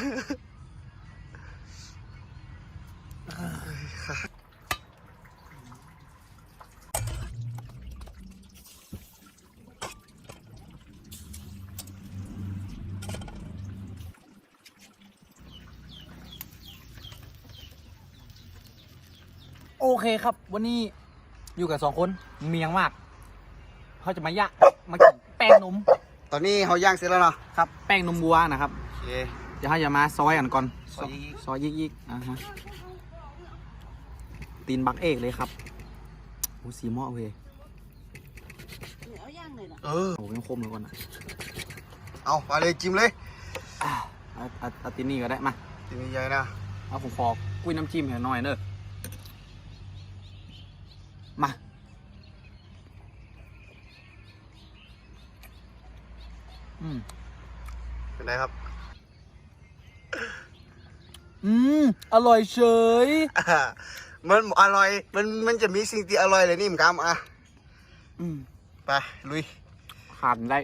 โอเคครับ วันนี้อยู่กับสองคนเมียงมาก เขาจะมายะมากินแป้งนม ตอนนี้เขาย่างเสร็จแล้วเนาะครับ แป้งนมวัวนะครับ โอเค เดี๋ยวเขาจะมาซอยกันก่อน ซอยยิก ซอยยิกยิกๆอ่าฮะตีนบักเอกเลยครับโอ้สีหม้อเว้ยเอาย่างเลยนะเออ โอ้ยังคมเลยก่อนนะเอามาเลยจิ้มเลยอ่าเอาเอาเอาตีนนี่ก็ได้มา จิ้มใหญ่ๆนะเอาผมขอกุ้ยน้ำจิ้มให้หน่อยเนอะมา อืมเป็นไงครับ อืม อร่อยเฉย อ่ามันอร่อย มันมันจะมีสิ่งที่อร่อยเลยนี่มกำอะอืมไปลุย ขาดได้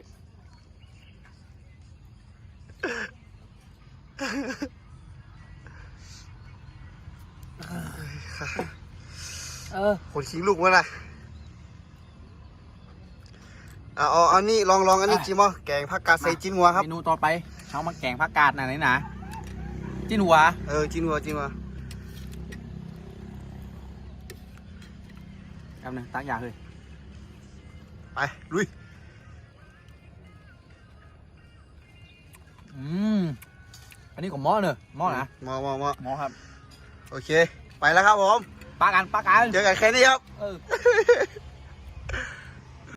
เออคนขี้ลูกวะนะเอาเอาเอานี่ลองลองอันนี้อะ จิ้มอะแกงผักกาดใส่จิ้นหัวครับ เมนูต่อไปเช้ามาแกงผักกาดนะนี่นะ จิ้นหัว เออจิ้นหัวจิ้นหัวแป๊บนึงตักยาเลยไป ลุย อืม อันนี้ของหม้อเนอะหม้อนะมามามาหม้อครับ โอเค ไปแล้วครับผมปากันปากัน เจอกันแค่นี้ครับเออ